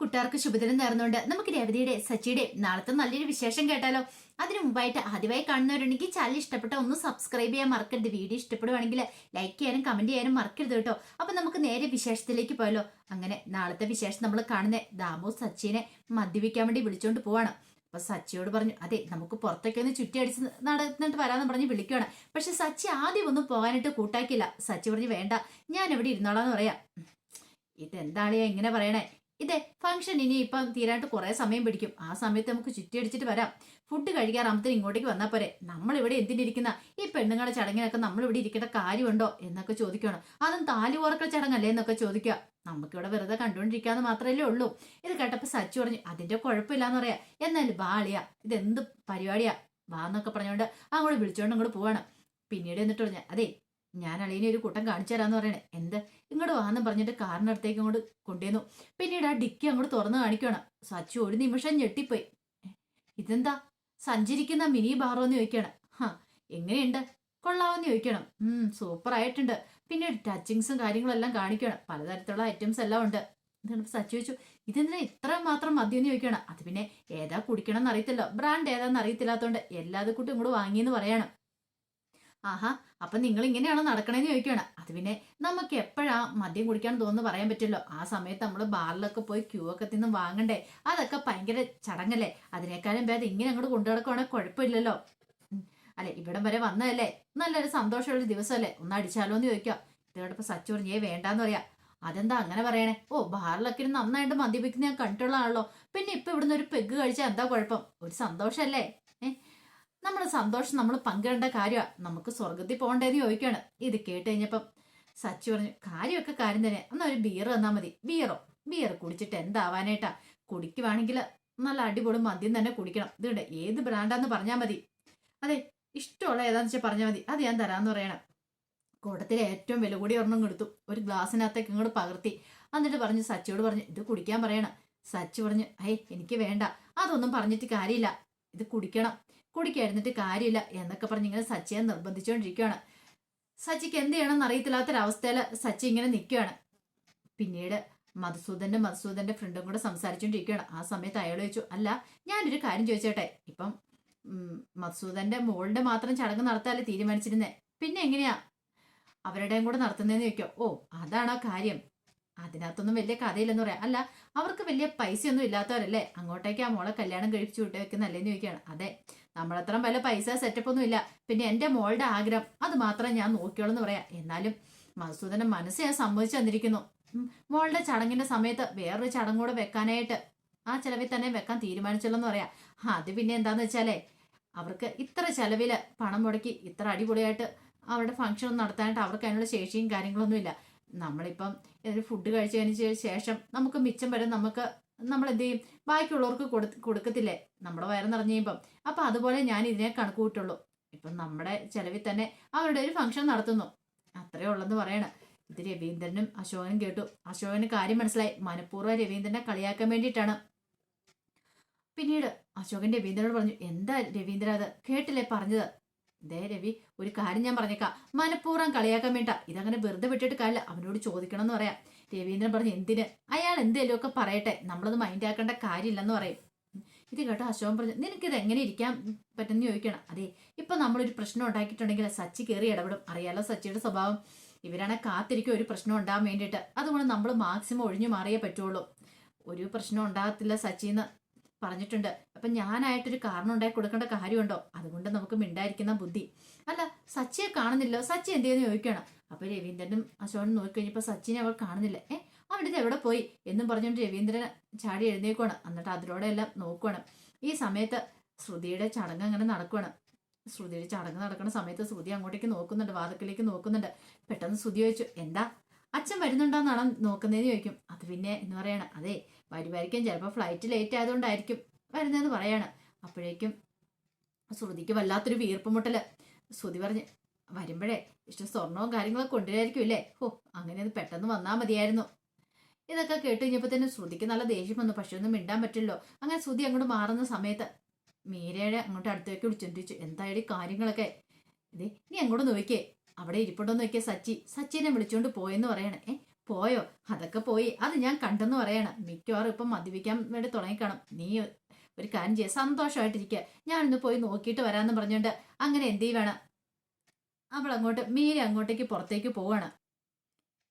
കുട്ടാർക്ക് ശുഭദിനം നേർന്നുകൊണ്ട് നമുക്ക് രവതിയുടെ സച്ചിയുടെ നാളത്തെ നല്ലൊരു വിശേഷം കേട്ടാലോ? അതിനു മുമ്പായിട്ട് ആദ്യമായി കാണുന്നവരുണ്ടെങ്കിൽ ചാനൽ ഇഷ്ടപ്പെട്ട ഒന്ന് സബ്സ്ക്രൈബ് ചെയ്യാൻ മറക്കരുത്. വീഡിയോ ഇഷ്ടപ്പെടുവാണെങ്കിൽ ലൈക്ക് ചെയ്യാനും കമന്റ് ചെയ്യാനും മറക്കരുത് കേട്ടോ. അപ്പൊ നമുക്ക് നേരെ വിശേഷത്തിലേക്ക് പോയല്ലോ അങ്ങനെ നാളത്തെ വിശേഷം നമ്മൾ കാണുന്ന ദാമു സച്ചിനെ മദ്യപിക്കാൻ വേണ്ടി വിളിച്ചോണ്ട് പോവാണ്. അപ്പൊ സച്ചിയോട് പറഞ്ഞു അതെ നമുക്ക് പുറത്തൊക്കെ ഒന്ന് ചുറ്റി അടിച്ച് നടന്നിട്ട് വരാന്ന് പറഞ്ഞ് വിളിക്കുവാണ്. പക്ഷെ സച്ചി ആദ്യം ഒന്നും പോകാനായിട്ട് കൂട്ടാക്കിയില്ല. സച്ചി പറഞ്ഞു വേണ്ട ഞാൻ എവിടെ ഇരുന്നോളാന്ന് പറയാം. ഇതെന്താണ് ഇങ്ങനെ പറയണേ? ഇതെ ഫംഗ്ഷൻ ഇനി ഇപ്പം തീരാനായിട്ട് കുറേ സമയം പിടിക്കും. ആ സമയത്ത് നമുക്ക് ചുറ്റിയടിച്ചിട്ട് വരാം. ഫുഡ് കഴിക്കാൻ കഴിക്കാറാമത്തിന് ഇങ്ങോട്ടേക്ക് വന്നാൽ പോരെ. നമ്മളിവിടെ എന്തിനിരിക്കുന്ന? ഈ പെണ്ണുങ്ങളുടെ ചടങ്ങിനൊക്കെ നമ്മളിവിടെ ഇരിക്കേണ്ട കാര്യമുണ്ടോ എന്നൊക്കെ ചോദിക്കണം അതും താലി ഓർക്കൽ ചടങ്ങല്ലേ എന്നൊക്കെ ചോദിക്കുക നമുക്കിവിടെ വെറുതെ കണ്ടുകൊണ്ടിരിക്കാന്ന് മാത്രമല്ലേ ഉള്ളൂ. ഇത് കേട്ടപ്പോൾ സച്ചു പറഞ്ഞു അതിന്റെ കുഴപ്പമില്ലാന്ന് പറയാ എന്നാലും ബാളിയാ ഇതെന്ത് പരിപാടിയാ? വാ എന്നൊക്കെ പറഞ്ഞുകൊണ്ട് അങ്ങോട്ട് വിളിച്ചുകൊണ്ട് അങ്ങോട്ട് പോവാണ്. പിന്നീട് എന്നിട്ട് പറഞ്ഞ അതെ ഞാൻ അളിയനെ ഒരു കൂട്ടം കാണിച്ചു തരാന്ന് പറയണേ. എന്ത്? ഇങ്ങോട്ട് വാന്നും പറഞ്ഞിട്ട് കാറിനടുത്തേക്ക് അങ്ങോട്ട് കൊണ്ടുവന്നു പിന്നീട് ആ ഡിക്കി അങ്ങോട്ട് തുറന്ന് കാണിക്കണം സച്ചു ഒരു നിമിഷം ഞെട്ടിപ്പോയി. ഇതെന്താ? സഞ്ചരിക്കുന്ന മിനി ബാറോ എന്ന് ചോദിക്കണം. ഹാ എങ്ങനെയുണ്ട്? കൊള്ളാവെന്ന് ചോദിക്കണം. സൂപ്പർ ആയിട്ടുണ്ട് പിന്നെ ടച്ചിങ്സും കാര്യങ്ങളെല്ലാം കാണിക്കണം പലതരത്തിലുള്ള ഐറ്റംസ് എല്ലാം ഉണ്ട്. എന്നിട്ട് സച്ചു ചോദിച്ചു? ഇതെന്തിനാ ഇത്ര മാത്രം മദ്യം എന്ന് ചോദിക്കണം അത് പിന്നെ ഏതാ കുടിക്കണം എന്ന് അറിയത്തില്ലോ. ബ്രാൻഡ് ഏതാന്ന് അറിയത്തില്ലാത്തതുകൊണ്ട് എല്ലാതും കൂട്ടും ഇങ്ങോട്ട് വാങ്ങിയെന്ന് പറയണം. ആഹാ അപ്പൊ നിങ്ങൾ ഇങ്ങനെയാണോ നടക്കണേന്ന് ചോദിക്കുകയാണ് അത് പിന്നെ നമുക്ക് എപ്പോഴാ മദ്യം കുടിക്കാൻ തോന്നുന്നു പറയാൻ പറ്റില്ലോ ആ സമയത്ത് നമ്മൾ ബാറിലൊക്കെ പോയി ക്യൂ ഒക്കെ തിന്ന് വാങ്ങണ്ടേ? അതൊക്കെ ഭയങ്കര ചടങ്ങല്ലേ? അതിനേക്കാളും ഭേദം ഇങ്ങനെ അങ്ങോട്ട് കൊണ്ടു നടക്കുവാണെങ്കിൽ കുഴപ്പമില്ലല്ലോ. അല്ലെ? ഇവിടം വരെ വന്നതല്ലേ? നല്ലൊരു സന്തോഷമുള്ള ദിവസമല്ലേ? ഒന്ന് അടിച്ചാലോ എന്ന് ചോദിക്കാം ഇതോടൊപ്പം സച്ചു പറഞ്ഞേ വേണ്ടാന്ന് പറയാ. അതെന്താ അങ്ങനെ പറയണേ? ഓ ബാറിലൊക്കെ നന്നായിട്ട് മദ്യപിക്കുന്ന ഞാൻ കണ്ടിട്ടുള്ള ആണല്ലോ പിന്നെ ഇപ്പൊ ഇവിടുന്ന് ഒരു പെഗ് കഴിച്ചാൽ എന്താ കുഴപ്പം? ഒരു സന്തോഷമല്ലേ ഏഹ് നമ്മൾ സന്തോഷം നമ്മൾ പങ്കിടേണ്ട കാര്യമാണ് നമുക്ക് സ്വർഗത്തിൽ പോകണ്ടേന്ന് ചോദിക്കുകയാണ്. ഇത് കേട്ട് കഴിഞ്ഞപ്പം സച്ചു പറഞ്ഞു കാര്യമൊക്കെ കാര്യം തന്നെ. എന്നാൽ ഒരു ബിയർ തന്നാൽ മതി. ബിയറോ ബിയർ കുടിച്ചിട്ട് എന്താവാനായിട്ടാ? കുടിക്കുവാണെങ്കിൽ നല്ല അടിപൊളി മദ്യം തന്നെ കുടിക്കണം. ഇതുണ്ട് ഏത് ബ്രാൻഡാന്ന് പറഞ്ഞാൽ മതി. അതെ ഇഷ്ടമുള്ള ഏതാന്ന് വെച്ചാൽ പറഞ്ഞാൽ മതി. അത് ഞാൻ തരാമെന്ന് പറയണം. കൂട്ടത്തിലെ ഏറ്റവും വില കൂടി ഒരെണ്ണം കൊടുത്തു. ഒരു ഗ്ലാസ്സിനകത്തേക്ക് ഇങ്ങോട്ട് പകർത്തി. എന്നിട്ട് പറഞ്ഞു സച്ചിയോട് പറഞ്ഞു ഇത് കുടിക്കാൻ പറയണം. സച്ചി പറഞ്ഞു അയ്യ എനിക്ക് വേണ്ട. അതൊന്നും പറഞ്ഞിട്ട് കാര്യമില്ല. ഇത് കുടിക്കണം. കുടിക്കായിരുന്നിട്ട് കാര്യമില്ല എന്നൊക്കെ പറഞ്ഞ് ഇങ്ങനെ സച്ചിയെ നിർബന്ധിച്ചുകൊണ്ടിരിക്കുകയാണ് സച്ചിക്ക് എന്ത് ചെയ്യണമെന്ന് അറിയത്തില്ലാത്തൊരവസ്ഥയിൽ സച്ചി ഇങ്ങനെ നിൽക്കുകയാണ് പിന്നീട് മധുസൂദന്റെ മധുസൂദന്റെ ഫ്രണ്ടും കൂടെ സംസാരിച്ചുകൊണ്ടിരിക്കുകയാണ് ആ സമയത്ത് അയാൾ ചോദിച്ചു അല്ല ഞാനൊരു കാര്യം ചോദിച്ചോട്ടെ? ഇപ്പം മധുസൂദന്റെ മോളുടെ മാത്രം ചടങ്ങ് നടത്താല്ലേ തീരുമാനിച്ചിരുന്നേ? പിന്നെ എങ്ങനെയാ? അവരുടെയും കൂടെ നടത്തുന്നതെന്ന് ചോദിക്കോ? ഓ അതാണ് ആ കാര്യം? അതിനകത്തൊന്നും വലിയ കഥയില്ലെന്ന് പറയാം. അല്ല അവർക്ക് വലിയ പൈസയൊന്നും ഇല്ലാത്തവരല്ലേ? അങ്ങോട്ടേക്ക് ആ മോളെ കല്യാണം കഴിപ്പിച്ചു വിട്ടേക്കുന്നല്ലേന്ന് ചോദിക്കുകയാണ്. അതെ നമ്മളത്ര വല്ല പൈസ സെറ്റപ്പ് ഒന്നും ഇല്ല. പിന്നെ എന്റെ മോളുടെ ആഗ്രഹം അത് മാത്രം ഞാൻ നോക്കിയോളൂ എന്ന് പറയാം. എന്നാലും മധുസൂദന്റെ മനസ്സ് ഞാൻ സമ്മതിച്ചു തന്നിരിക്കുന്നു. മോളുടെ ചടങ്ങിന്റെ സമയത്ത് വേറൊരു ചടങ്ങൂടെ വെക്കാനായിട്ട് ആ ചെലവിൽ തന്നെ വെക്കാൻ തീരുമാനിച്ചല്ലോ എന്ന് പറയാം. അത് പിന്നെ എന്താന്ന് വെച്ചാലേ അവർക്ക് ഇത്ര ചെലവിൽ പണം മുടക്കി ഇത്ര അടിപൊളിയായിട്ട് അവരുടെ ഫംഗ്ഷൻ നടത്താനായിട്ട് അവർക്ക് അതിനുള്ള ശേഷിയും കാര്യങ്ങളൊന്നും ഇല്ല. നമ്മളിപ്പം ഒരു ഫുഡ് കഴിച്ചതിന് ശേഷം നമുക്ക് മിച്ചം വരെ നമുക്ക് നമ്മൾ എന്ത് ചെയ്യും ബാക്കിയുള്ളവർക്ക് കൊടു കൊടുക്കത്തില്ലേ? നമ്മുടെ വയറ് നിറഞ്ഞു കഴിയുമ്പം അപ്പം അതുപോലെ ഞാൻ ഇതിനെ കണക്ക് കൂട്ടുള്ളൂ ഇപ്പം നമ്മുടെ ചെലവിൽ തന്നെ അവരുടെ ഒരു ഫംഗ്ഷൻ നടത്തുന്നു. അത്രേ ഉള്ളെന്ന് പറയണ. ഇത് രവീന്ദ്രനും അശോകനും കേട്ടു. അശോകന് കാര്യം മനസ്സിലായി. മനഃപൂർവം രവീന്ദ്രനെ കളിയാക്കാൻ വേണ്ടിയിട്ടാണ്. പിന്നീട് അശോകൻ രവീന്ദ്രനോട് പറഞ്ഞു എന്താ രവീന്ദ്ര അത്? കേട്ടില്ലേ പറഞ്ഞത്? ദേ രവി ഒരു കാര്യം ഞാൻ പറഞ്ഞേക്കാം. മനഃപൂർവം കളിയാക്കാൻ വേണ്ട. ഇതങ്ങനെ വെറുതെ വിട്ടിട്ട് കാര്യമില്ല. അവനോട് ചോദിക്കണം എന്ന് പറയാം. രവീന്ദ്രൻ പറഞ്ഞു എന്തിന്? അയാൾ എന്തേലും ഒക്കെ പറയട്ടെ. നമ്മളത് മൈൻഡ് ആക്കേണ്ട കാര്യമില്ലെന്ന് പറയും. ഇത് കേട്ടോ അശോകൻ പറഞ്ഞു. നിനക്കിത് എങ്ങനെ ഇരിക്കാൻ പറ്റുമെന്ന് ചോദിക്കണം. അതെ ഇപ്പൊ നമ്മളൊരു പ്രശ്നം ഉണ്ടാക്കിയിട്ടുണ്ടെങ്കിൽ സച്ചി കയറി ഇടപെടും. അറിയാലോ സച്ചിയുടെ സ്വഭാവം. ഇവരാണെ കാത്തിരിക്കും ഒരു പ്രശ്നം ഉണ്ടാകാൻ വേണ്ടിയിട്ട്. അതുകൊണ്ട് നമ്മൾ മാക്സിമം ഒഴിഞ്ഞു മാറിയേ പറ്റുള്ളൂ. ഒരു പ്രശ്നം ഉണ്ടാകത്തില്ല സച്ചിന്ന്. പറഞ്ഞിട്ടുണ്ട്. അപ്പൊ ഞാനായിട്ടൊരു കാരണം ഉണ്ടായി കൊടുക്കേണ്ട കാര്യമുണ്ടോ? അതുകൊണ്ട് നമുക്ക് മിണ്ടായിരിക്കുന്ന ബുദ്ധി. അല്ല സച്ചിയെ കാണുന്നില്ല? സച്ചി എന്തെന്ന് ചോദിക്കണം അപ്പൊ രവീന്ദ്രനും അശോകനും നോക്കിക്കഴിഞ്ഞപ്പോ സച്ചിനെ അവൾ കാണുന്നില്ല. ഏ അവിടെ എവിടെ പോയി? എന്നും പറഞ്ഞുകൊണ്ട് രവീന്ദ്രൻ ചാടി എഴുന്നേക്കുവാണ്. എന്നിട്ട് അതിലൂടെ എല്ലാം നോക്കുവാണ്. ഈ സമയത്ത് ശ്രുതിയുടെ ചടങ്ങ് അങ്ങനെ നടക്കുവാണ്. ശ്രുതിയുടെ ചടങ്ങ് നടക്കുന്ന സമയത്ത് ശ്രുതി അങ്ങോട്ടേക്ക് നോക്കുന്നുണ്ട് വാതക്കിലേക്ക് നോക്കുന്നുണ്ട്. പെട്ടെന്ന് ശ്രുതി ചോദിച്ചു എന്താ? അച്ഛൻ വരുന്നുണ്ടോന്നാണോ നോക്കുന്നതെന്ന് ചോദിക്കും. അത് പിന്നെ എന്ന് പറയണം. അതെ വരുമായിരിക്കും. ചിലപ്പോൾ ഫ്ലൈറ്റ് ലേറ്റ് ആയതുകൊണ്ടായിരിക്കും വരുന്നതെന്ന് പറയാണ്. അപ്പോഴേക്കും ശ്രുതിക്ക് വല്ലാത്തൊരു വീർപ്പ് മുട്ടൽ. ശ്രുതി പറഞ്ഞ് വരുമ്പോഴേ ഇഷ്ടം സ്വർണവും കാര്യങ്ങളൊക്കെ കൊണ്ടുവരായിരിക്കും ഇല്ലേ? ഓ അങ്ങനെ അത് പെട്ടെന്ന് വന്നാൽ മതിയായിരുന്നു. ഇതൊക്കെ കേട്ട് കഴിഞ്ഞപ്പോൾ തന്നെ ശ്രുതിക്ക് നല്ല ദേഷ്യം വന്നു. പക്ഷെ ഒന്നും മിണ്ടാൻ പറ്റില്ലല്ലോ. അങ്ങനെ ശ്രുതി അങ്ങോട്ട് മാറുന്ന സമയത്ത് മീരയുടെ അങ്ങോട്ട് അടുത്തേക്ക് വിളിച്ചോണ്ടിരിച്ചു. എന്തായാലും കാര്യങ്ങളൊക്കെ? ഇതേ നീ അങ്ങോട്ട് നോക്കിയേ. അവിടെ ഇരിപ്പുണ്ടോന്ന് നോക്കിയ സച്ചി. സച്ചിനെ വിളിച്ചുകൊണ്ട് പോയെന്ന് പറയണേ. ഏ പോയോ? അതൊക്കെ പോയി. അത് ഞാൻ കണ്ടെന്ന് പറയണം. മിക്കവാറും ഇപ്പം മദ്യപിക്കാൻ വേണ്ടി തുടങ്ങിക്കാണും. നീ ഒരു കാര്യം ചെയ്യുക സന്തോഷമായിട്ടിരിക്കുക ഞാനൊന്ന് പോയി നോക്കിയിട്ട് വരാമെന്ന് പറഞ്ഞുകൊണ്ട് അങ്ങനെ എന്ത് ചെയ്യണം അവൾ അങ്ങോട്ട് മീര അങ്ങോട്ടേക്ക് പുറത്തേക്ക് പോവാണ്.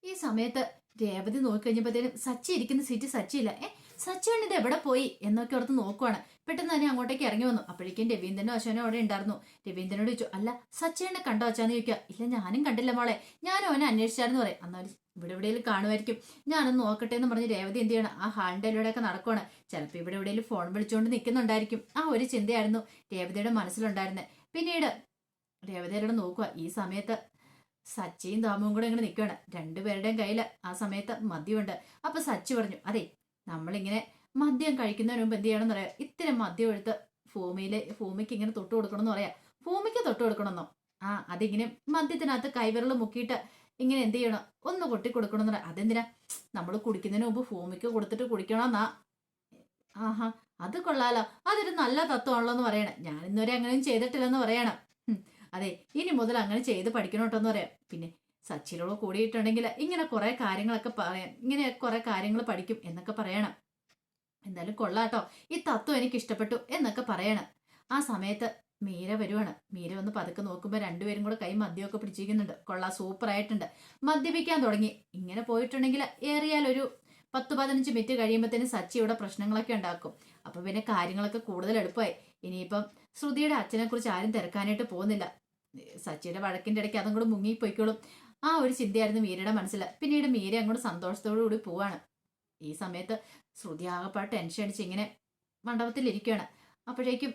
ഈ സമയത്ത് രേവതി നോക്കിക്കഴിഞ്ഞപ്പോഴത്തേനും സച്ചി ഇരിക്കുന്ന സീറ്റ് സച്ചിയില്ല. ഏ സച്ചിയാണ് ഇത് എവിടെ പോയി? എന്നൊക്കെ ഓർത്ത് നോക്കുവാണ്. പെട്ടെന്ന് തന്നെ അങ്ങോട്ടേക്ക് ഇറങ്ങി വന്നു. അപ്പോഴേക്കും രവീന്ദ്രനും അശോനും അവിടെ ഉണ്ടായിരുന്നു. രവീന്ദ്രനോട് ചോദിച്ചു അല്ല സച്ചിനെ കണ്ടോ അച്ഛാന്ന്? ചോദിക്കുക. ഇല്ല ഞാനും കണ്ടില്ല മോളെ. ഞാനും അവനെ അന്വേഷിച്ചായിരുന്നു പറയും. എന്നാലും ഇവിടെ എവിടെയെങ്കിലും കാണുമായിരിക്കും. ഞാനൊന്ന് നോക്കട്ടെ എന്ന് പറഞ്ഞ് രേവതി എന്ത് ചെയ്യണം? ആ ഹാളിന്റെ ഒക്കെ നടക്കുവാണ്. ചിലപ്പോൾ ഇവിടെ എവിടെയെങ്കിലും ഫോൺ വിളിച്ചുകൊണ്ട് നിൽക്കുന്നുണ്ടായിരിക്കും. ആ ഒരു ചിന്തയായിരുന്നു രേവതിയുടെ മനസ്സിലുണ്ടായിരുന്നത് പിന്നീട് രേവതിയുടെ നോക്കുക ഈ സമയത്ത് സച്ചിയും ദാമുവും കൂടെ ഇങ്ങനെ നിൽക്കുകയാണ് രണ്ടുപേരുടെയും കയ്യിൽ ആ സമയത്ത് മദ്യമുണ്ട് അപ്പൊ സച്ചി പറഞ്ഞു അതെ നമ്മളിങ്ങനെ മദ്യം കഴിക്കുന്നതിന് മുമ്പ് എന്ത് ചെയ്യണമെന്ന് പറയാം. ഇത്തരം മദ്യം എടുത്ത് ഭൂമിയിലെ ഭൂമിക്ക് ഇങ്ങനെ തൊട്ട് കൊടുക്കണം എന്ന് പറയാം. ഭൂമിക്ക് തൊട്ട് കൊടുക്കണമെന്നോ? ആ അതിങ്ങനെ മദ്യത്തിനകത്ത് കൈവിരൽ മുക്കിയിട്ട് ഇങ്ങനെ എന്ത് ചെയ്യണം? ഒന്ന് കൊട്ടി കൊടുക്കണമെന്ന് പറയാം. അതെന്തിനാ? നമ്മൾ കുടിക്കുന്നതിന് മുമ്പ് ഭൂമിക്ക് കൊടുത്തിട്ട് കുടിക്കണമെന്നാ? ആഹാ അത് കൊള്ളാലോ. അതൊരു നല്ല തത്വമാണല്ലോ എന്ന് പറയണം. ഞാൻ ഇന്നുവരെ അങ്ങനെയും ചെയ്തിട്ടില്ലെന്ന് പറയണം. അതെ ഇനി മുതൽ അങ്ങനെ ചെയ്ത് പഠിക്കണം കേട്ടോ എന്ന് പറയാം. പിന്നെ സച്ചിനോട് കൂടിയിട്ടുണ്ടെങ്കിൽ ഇങ്ങനെ കുറെ കാര്യങ്ങളൊക്കെ പറയാം ഇങ്ങനെ കുറെ കാര്യങ്ങൾ പഠിക്കും എന്നൊക്കെ പറയണം. എന്തായാലും കൊള്ളാട്ടോ. ഈ തത്വം എനിക്ക് ഇഷ്ടപ്പെട്ടു എന്നൊക്കെ പറയണം. ആ സമയത്ത് മീര വരുവാണ്. മീര വന്ന് പതുക്കെ നോക്കുമ്പോൾ രണ്ടുപേരും കൂടെ കൈ മദ്യമൊക്കെ പിടിച്ചിരിക്കുന്നുണ്ട്. കൊള്ളാ സൂപ്പർ ആയിട്ടുണ്ട് മദ്യപിക്കാൻ തുടങ്ങി. ഇങ്ങനെ പോയിട്ടുണ്ടെങ്കിൽ ഏറിയാൽ ഒരു പത്ത് പതിനഞ്ച് മിനിറ്റ് കഴിയുമ്പോഴത്തേന് സച്ചി ഇവിടെ പ്രശ്നങ്ങളൊക്കെ ഉണ്ടാക്കും. അപ്പൊ പിന്നെ കാര്യങ്ങളൊക്കെ കൂടുതൽ എളുപ്പമായി. ഇനിയിപ്പം ശ്രുതിയുടെ അച്ഛനെ കുറിച്ച് ആരും തിരക്കാനായിട്ട് പോകുന്നില്ല. സച്ചിയുടെ വഴക്കിന്റെ ഇടയ്ക്ക് അതും കൂടെ മുങ്ങിപ്പോയിക്കോളും. ആ ഒരു ചിന്തയായിരുന്നു മീരയുടെ മനസ്സിൽ പിന്നീട് മീര അങ്ങോട്ട് സന്തോഷത്തോടു കൂടി പോവാണ്. ഈ സമയത്ത് ശ്രുതി ആകപ്പാട് ടെൻഷൻ അടിച്ച് ഇങ്ങനെ മണ്ഡപത്തിലിരിക്കുകയാണ് അപ്പോഴേക്കും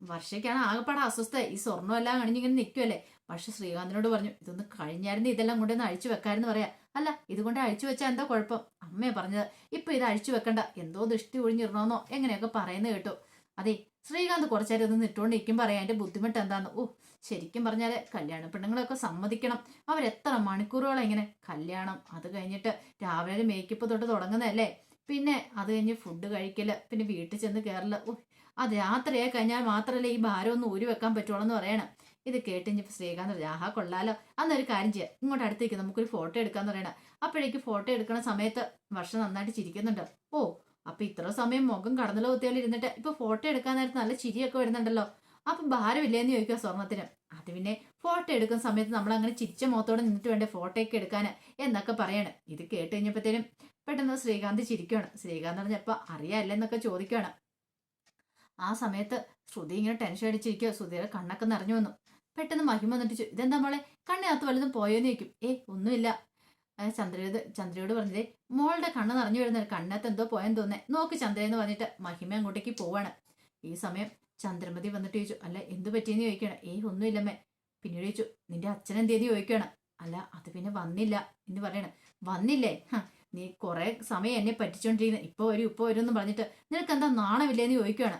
വർഷയ്ക്കാണ് ആകപ്പാടെ അസ്വസ്ഥ. ഈ സ്വർണമെല്ലാം അണിഞ്ഞിങ്ങനെ നിൽക്കുമല്ലേ പക്ഷെ ശ്രീകാന്തിനോട് പറഞ്ഞു ഇതൊന്ന് കഴിഞ്ഞായിരുന്നു ഇതെല്ലാം കൊണ്ടൊന്ന് അഴിച്ചു വെക്കാരെന്ന് പറയാം. അല്ല ഇതുകൊണ്ട് അഴിച്ചു വെച്ചാൽ എന്താ കുഴപ്പം? അമ്മയെ പറഞ്ഞത് ഇപ്പൊ ഇത് അഴിച്ചു വെക്കണ്ട. എന്തോ ദൃഷ്ടി ഒഴിഞ്ഞിരണോന്നോ എങ്ങനെയൊക്കെ പറയുന്നത് കേട്ടു. അതെ ശ്രീകാന്ത് കുറച്ചേരം ഒന്ന് ഇട്ടുകൊണ്ടിരിക്കും പറയാം. അതിന്റെ ബുദ്ധിമുട്ട് എന്താന്ന്? ഓ ശരിക്കും പറഞ്ഞാൽ കല്യാണ പെണ്ണുങ്ങളൊക്കെ സമ്മതിക്കണം. അവരെത്ര മണിക്കൂറുകളെ ഇങ്ങനെ കല്യാണം? അത് കഴിഞ്ഞിട്ട് രാവിലെ മേക്കപ്പ് തൊട്ട് തുടങ്ങുന്നതല്ലേ? പിന്നെ അത് കഴിഞ്ഞ് ഫുഡ് കഴിക്കൽ പിന്നെ വീട്ടിൽ ചെന്ന് കയറൽ ഓ അത് രാത്രിയായി കഴിഞ്ഞാൽ മാത്രമല്ലേ ഈ ഭാരം ഒന്ന് ഊരി വെക്കാൻ പറ്റുള്ളൂ എന്ന് പറയണം. ഇത് കേട്ട് കേട്ടിഞ്ഞ് ശ്രീകാന്ത് പറഞ്ഞു ആഹാ കൊള്ളാലോ. അന്നൊരു കാര്യം ചെയ്യാം. ഇങ്ങോട്ട് അടുത്തേക്ക് നമുക്കൊരു ഫോട്ടോ എടുക്കാന്ന് പറയണം. അപ്പോഴേക്ക് ഫോട്ടോ എടുക്കുന്ന സമയത്ത് വർഷം നന്നായിട്ട് ചിരിക്കുന്നുണ്ട്. ഓ അപ്പൊ ഇത്ര സമയം മുഖം കടന്നലോ കുത്തിയാലും ഇരുന്നിട്ട് ഇപ്പൊ ഫോട്ടോ എടുക്കാൻ നേരത്ത് നല്ല ചിരിയൊക്കെ വരുന്നുണ്ടല്ലോ. അപ്പൊ ഭാരമില്ലേന്ന് ചോദിക്കുക സ്വർണത്തിന്. അത് പിന്നെ ഫോട്ടോ എടുക്കുന്ന സമയത്ത് നമ്മൾ അങ്ങനെ ചിരിച്ച മുഖത്തോടെ നിന്നിട്ട് വേണ്ടേ ഫോട്ടോ ഒക്കെ എടുക്കാൻ എന്നൊക്കെ പറയാണ്. ഇത് കേട്ട് കഴിഞ്ഞപ്പോഴത്തേനും പെട്ടെന്ന് ശ്രീകാന്ത് ചിരിക്കുകയാണ് ശ്രീകാന്ത് പറഞ്ഞപ്പോ അറിയാല്ലെന്നൊക്കെ ചോദിക്കുകയാണ് ആ സമയത്ത് ശ്രുതി ഇങ്ങനെ ടെൻഷൻ അടിച്ചിരിക്കുക ശ്രുതിയുടെ കണ്ണൊക്കെ നിറഞ്ഞു വന്നു. പെട്ടെന്ന് മഹിമ വന്നിട്ട് ഇതെന്താ മോളെ? കണ്ണിനകത്ത് വല്ലതും പോയോന്ന് ചോദിക്കും. ഏ ഒന്നുമില്ല. ചന്ദ്രയോട് ചന്ദ്രയോട് പറഞ്ഞതേ മോളുടെ കണ്ണ് നിറഞ്ഞു വരുന്ന കണ്ണത്ത് എന്തോ പോയെന്ന് തോന്നേ നോക്ക് ചന്ദ്ര എന്ന് പറഞ്ഞിട്ട് മഹിമ അങ്ങോട്ടേക്ക് പോവാണ്. ഈ സമയം ചന്ദ്രമതി വന്നിട്ട് ചോദിച്ചു അല്ല എന്ത് പറ്റിയെന്ന് ചോദിക്കണം ഏ ഒന്നുമില്ലമ്മേ പിന്നീട് ചോദിച്ചു നിന്റെ അച്ഛൻ എന്തേന്ന് ചോദിക്കണം അല്ല അത് പിന്നെ വന്നില്ല എന്ന് പറയണ. വന്നില്ലേ? നീ കുറെ സമയം എന്നെ പറ്റിച്ചോണ്ടിരിക്കുന്നത് ഇപ്പൊ വരും ഇപ്പൊ വരും എന്ന് പറഞ്ഞിട്ട് നിനക്ക് എന്താ നാണമില്ലേന്ന് ചോദിക്കുകയാണ്.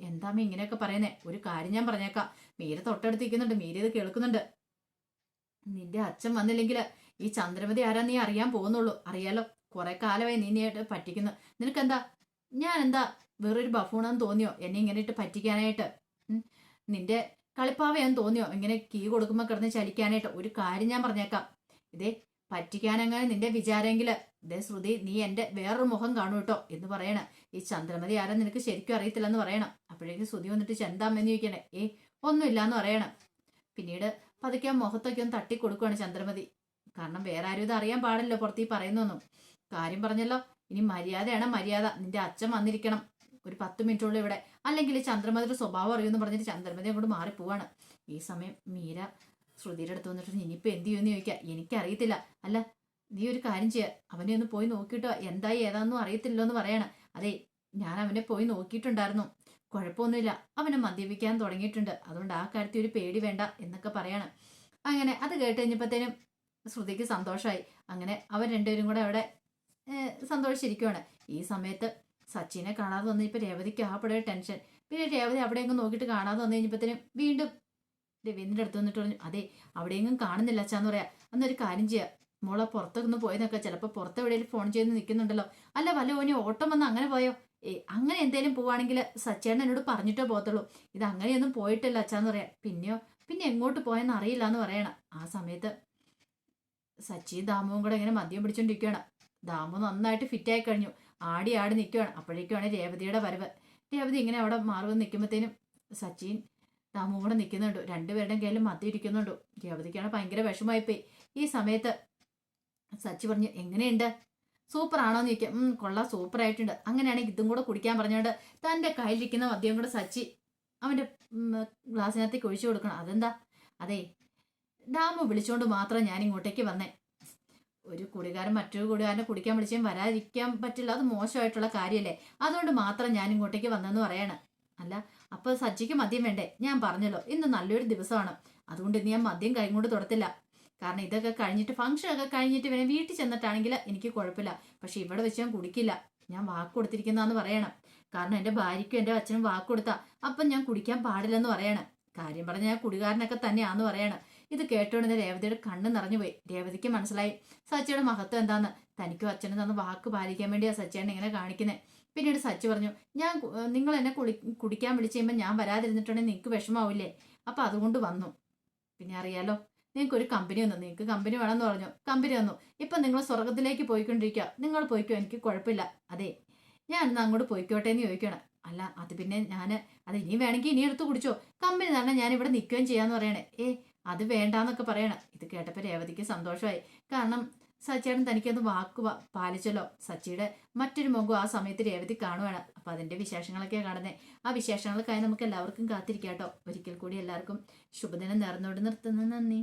എന്താമ്മ ഇങ്ങനെയൊക്കെ പറയുന്നേ? ഒരു കാര്യം ഞാൻ പറഞ്ഞേക്കാം. മീര തൊട്ടടുത്തിരിക്കുന്നുണ്ട്. മീര ഇത് കേൾക്കുന്നുണ്ട്. നിന്റെ അച്ഛൻ വന്നില്ലെങ്കിൽ ഈ ചന്ദ്രമതി ആരാ നീ അറിയാൻ പോകുന്നുള്ളൂ. അറിയാലോ. കുറെ കാലമായി നീ പറ്റിക്കുന്നു. നിനക്കെന്താ? ഞാൻ എന്താ വേറൊരു ബഫൂണെന്ന് തോന്നിയോ? എന്നെ ഇങ്ങനെ ഇട്ട് പറ്റിക്കാനായിട്ട്? നിന്റെ കളിപ്പാവയാന്ന് തോന്നിയോ? ഇങ്ങനെ കീ കൊടുക്കുമ്പോൾ കിടന്ന് ചലിക്കാനായിട്ട്? ഒരു കാര്യം ഞാൻ പറഞ്ഞേക്കാം. ഇതേ പറ്റിക്കാനങ്ങനെ നിന്റെ വിചാരമെങ്കിൽ ഇതേ ശ്രുതി നീ എന്റെ വേറൊരു മുഖം കാണൂ കേട്ടോ എന്ന് പറയണം. ഈ ചന്ദ്രമതി ആരാ നിനക്ക് ശരിക്കും അറിയത്തില്ലെന്ന് പറയണം. അപ്പോഴേക്കും ശ്രുതി വന്നിട്ട് ചെന്താമെന്ന് ചോദിക്കണേ. ഏ ഒന്നുമില്ല എന്ന് പറയണം. പിന്നീട് പതുക്കെ മുഖത്തൊക്കെ ഒന്ന് തട്ടി കൊടുക്കുവാണ് ചന്ദ്രമതി. കാരണം വേറെ ആരും ഇത് അറിയാൻ പാടില്ല പുറത്ത് ഈ പറയുന്നൊന്നും. കാര്യം പറഞ്ഞല്ലോ ഇനി മര്യാദയാണ് മര്യാദ. നിന്റെ അച്ഛൻ വന്നിരിക്കണം. ഒരു പത്ത് മിനിറ്റുള്ള ഇവിടെ. അല്ലെങ്കിൽ ചന്ദ്രമതിയുടെ സ്വഭാവം അറിയുമെന്ന് പറഞ്ഞിട്ട് ചന്ദ്രമതി അങ്ങോട്ട് മാറിപ്പോവാണ്. ഈ സമയം മീര ശ്രുതിയുടെ അടുത്ത് വന്നിട്ട് ഇനിയിപ്പോൾ എന്ത് ചെയ്യുമെന്ന് ചോദിക്കുക എനിക്കറിയത്തില്ല. അല്ല നീ ഒരു കാര്യം ചെയ്യുക അവനെ ഒന്ന് പോയി നോക്കിയിട്ടോ എന്തായി ഏതാണെന്നും അറിയത്തില്ലോ എന്ന് പറയണം. അതെ ഞാൻ അവനെ പോയി നോക്കിയിട്ടുണ്ടായിരുന്നു. കുഴപ്പമൊന്നുമില്ല. അവനെ മദ്യപിക്കാൻ തുടങ്ങിയിട്ടുണ്ട്. അതുകൊണ്ട് ആ കാര്യത്തിൽ ഒരു പേടി വേണ്ട എന്നൊക്കെ പറയണം. അങ്ങനെ അത് കേട്ട് കഴിഞ്ഞപ്പോഴത്തേനും ശ്രുതിക്ക് സന്തോഷമായി അങ്ങനെ അവർ രണ്ടുപേരും കൂടെ അവിടെ സന്തോഷിച്ചിരിക്കുവാണ്. ഈ സമയത്ത് സച്ചിനെ കാണാതെ വന്നു ഇപ്പൊ രേവതിക്ക് ആപ്പെടെ ടെൻഷൻ. പിന്നെ രേവതി അവിടെ എങ്ങും നോക്കിയിട്ട് കാണാതെ വന്നു കഴിഞ്ഞപ്പോഴത്തേനും വീണ്ടും രവീന്ദ്രന്റെ അടുത്ത് വന്നിട്ട് പറഞ്ഞു അതെ അവിടെയെങ്കിലും കാണുന്നില്ല അച്ഛാന്ന് പറയാ. അന്നൊരു കാര്യം ചെയ്യാം. മോളെ പുറത്തൊന്ന് പോയെന്നൊക്കെ ചിലപ്പോൾ പുറത്ത് എവിടെയെങ്കിലും ഫോൺ ചെയ്ത് നിൽക്കുന്നുണ്ടല്ലോ. അല്ല വല്ല ഓനി ഓട്ടം വന്ന് അങ്ങനെ പോയോ? ഏ അങ്ങനെ എന്തേലും പോവാണെങ്കിൽ സച്ചേട്ടൻ എന്നോട് പറഞ്ഞിട്ടേ പോകത്തുള്ളൂ. ഇത് അങ്ങനെയൊന്നും പോയിട്ടില്ല അച്ഛാന്ന് പറയാം. പിന്നെയോ? പിന്നെ എങ്ങോട്ട് പോയെന്ന് അറിയില്ല എന്ന് പറയണം. ആ സമയത്ത് സച്ചിയും ദാമുവും കൂടെ ഇങ്ങനെ മദ്യം പിടിച്ചോണ്ടിരിക്കുകയാണ് ദാമു നന്നായിട്ട് ഫിറ്റായി കഴിഞ്ഞു. ആടി ആടി നിൽക്കുകയാണ് അപ്പോഴേക്കുമാണ് രേവതിയുടെ വരവ്. രേവതി ഇങ്ങനെ അവിടെ മാറുമെന്ന് നിൽക്കുമ്പോഴത്തേനും സച്ചിൻ ദാമുവും ഇവിടെ നിൽക്കുന്നുണ്ട്. രണ്ടുപേരുടെയും കയ്യിലും മത്തിയിരിക്കുന്നുണ്ടോ രേവതിക്കാണ് ഭയങ്കര വിഷമായിപ്പോയി ഈ സമയത്ത് സച്ചി പറഞ്ഞു എങ്ങനെയുണ്ട്? സൂപ്പർ ആണോ എന്ന് ചോദിക്കാം. കൊള്ളാം സൂപ്പർ ആയിട്ടുണ്ട് അങ്ങനെയാണെങ്കിൽ ഇതും കൂടെ കുടിക്കാൻ പറഞ്ഞുകൊണ്ട് തന്റെ കയ്യിലിരിക്കുന്ന മദ്യം കൂടെ സച്ചി അവന്റെ ഗ്ലാസ്സിനകത്തേക്ക് ഒഴിച്ചു കൊടുക്കണം. അതെന്താ? അതെ ഡാമു വിളിച്ചുകൊണ്ട് മാത്രം ഞാൻ ഇങ്ങോട്ടേക്ക് വന്നേ. ഒരു കുടികാരൻ മറ്റൊരു കുടികാരനെ കുടിക്കാൻ വിളിച്ചാൽ വരാതിരിക്കാൻ പറ്റില്ല. അത് മോശമായിട്ടുള്ള കാര്യമല്ലേ? അതുകൊണ്ട് മാത്രം ഞാൻ ഇങ്ങോട്ടേക്ക് വന്നെന്ന് പറയാണ്. അല്ല അപ്പോൾ സജ്ജിക്ക് മദ്യം വേണ്ടേ? ഞാൻ പറഞ്ഞല്ലോ ഇന്ന് നല്ലൊരു ദിവസമാണ്. അതുകൊണ്ട് ഇന്ന് ഞാൻ മദ്യം കൈ കൊണ്ട് തൊടത്തില്ല. കാരണം ഇതൊക്കെ കഴിഞ്ഞിട്ട് ഫംഗ്ഷൻ ഒക്കെ കഴിഞ്ഞിട്ട് വേണേൽ വീട്ടിൽ ചെന്നിട്ടാണെങ്കിൽ എനിക്ക് കുഴപ്പമില്ല. പക്ഷെ ഇവിടെ വെച്ച് ഞാൻ കുടിക്കില്ല. ഞാൻ വാക്ക് കൊടുത്തിരിക്കുന്നതെന്ന് പറയണം. കാരണം എന്റെ ഭാര്യയ്ക്കും എന്റെ അച്ഛനും വാക്ക് കൊടുത്താ അപ്പം ഞാൻ കുടിക്കാൻ പാടില്ലെന്ന് പറയണം. കാര്യം പറഞ്ഞ ഞാൻ കുടികാരനൊക്കെ തന്നെയാന്ന് പറയണം. ഇത് കേട്ടോണ്ട് രേവതിയുടെ കണ്ണ് നിറഞ്ഞുപോയി. രേവതിക്ക് മനസ്സിലായി. സച്ചിയുടെ മഹത്വം എന്താന്ന്? തനിക്കും അച്ഛനും തന്ന വാക്ക് പാലിക്കാൻ വേണ്ടിയാണ് സച്ചിയാണ് ഇങ്ങനെ കാണിക്കുന്നത് പിന്നീട് സച്ചു പറഞ്ഞു ഞാൻ നിങ്ങൾ എന്നെ കുളി കുടിക്കാൻ വിളിച്ചു കഴിയുമ്പോൾ ഞാൻ വരാതിരുന്നിട്ടുണ്ടെങ്കിൽ നിങ്ങൾക്ക് വിഷമാവില്ലേ? അപ്പം അതുകൊണ്ട് വന്നു. പിന്നെ അറിയാലോ നിങ്ങൾക്ക് ഒരു കമ്പനി വന്നു നിങ്ങൾക്ക് കമ്പനി വേണമെന്ന് പറഞ്ഞു. കമ്പനി വന്നു. ഇപ്പം നിങ്ങൾ സ്വർഗത്തിലേക്ക് പോയിക്കൊണ്ടിരിക്കുക നിങ്ങൾ പോയിക്കോ എനിക്ക് കുഴപ്പമില്ല. അതെ ഞാൻ ഇന്ന് അങ്ങോട്ട് പോയിക്കോട്ടെ എന്ന് ചോദിക്കണം അല്ല അത് പിന്നെ ഞാൻ അത് ഇനി വേണമെങ്കിൽ ഇനി എടുത്ത് കുടിച്ചോ. കമ്പനി തന്നെ ഞാൻ ഇവിടെ നിൽക്കുകയും ചെയ്യാന്ന് പറയണേ. ഏ അത് വേണ്ടാന്നൊക്കെ പറയണം. ഇത് കേട്ടപ്പോൾ രേവതിക്ക് സന്തോഷമായി. കാരണം സച്ചിയേട്ടൻ തനിക്കത് വാക്ക് പാലിച്ചല്ലോ. സച്ചിയുടെ മറ്റൊരു മുഖം ആ സമയത്ത് രേവതി കാണുവാണ്. അപ്പോൾ അതിന്റെ വിശേഷങ്ങളൊക്കെയാണ് കാണുന്നത് ആ വിശേഷങ്ങൾക്കായി നമുക്ക് എല്ലാവർക്കും കാത്തിരിക്കാം കേട്ടോ ഒരിക്കൽ കൂടി എല്ലാവർക്കും ശുഭദിനം നേർന്നോട് നിർത്തുന്നു. നന്ദി.